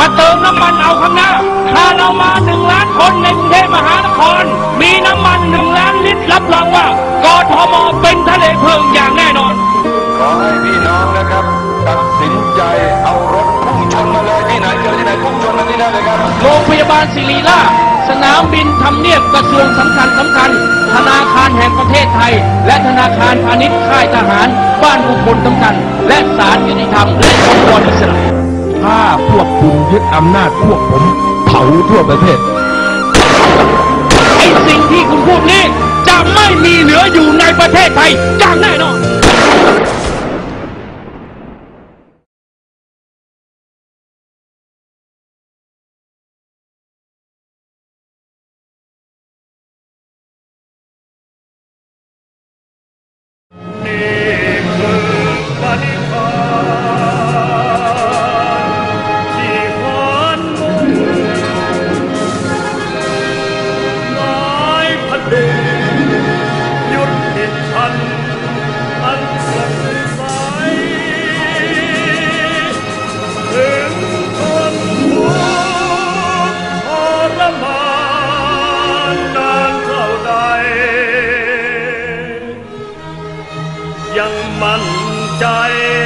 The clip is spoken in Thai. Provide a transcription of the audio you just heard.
มันเอาข้างหน้าถ้าเรามาหนึ่งล้านคนในกรุงเทพมหานคร มีน้ำมันหนึ่งล้านลิตรรับรองว่ากทมเป็นทะเลเพลิงอย่างแน่นอน ขอให้พี่น้องนะครับ ตัดสินใจเอารถพุ่งชนมาเลยที่ไหนเจอที่ไหนพุ่งชนมาที่นั่นเลยครับโรงพยาบาลศิริราชสนามบินทำเนียบกระทรวงสำคัญสำคัญ ธนาคารแห่งประเทศไทย และธนาคารพาณิชย์ค่ายทหาร บ้านบุคคลสำคัญ และศาลยุติธรรมและองค์กรอิสระ ถ้าพวกคุณยึดอำนาจพวกผมเผาทั่วประเทศ ไอ้สิ่งที่คุณพูดนี้จะไม่มีเหลืออยู่ในประเทศไทยอย่างแน่นอน れ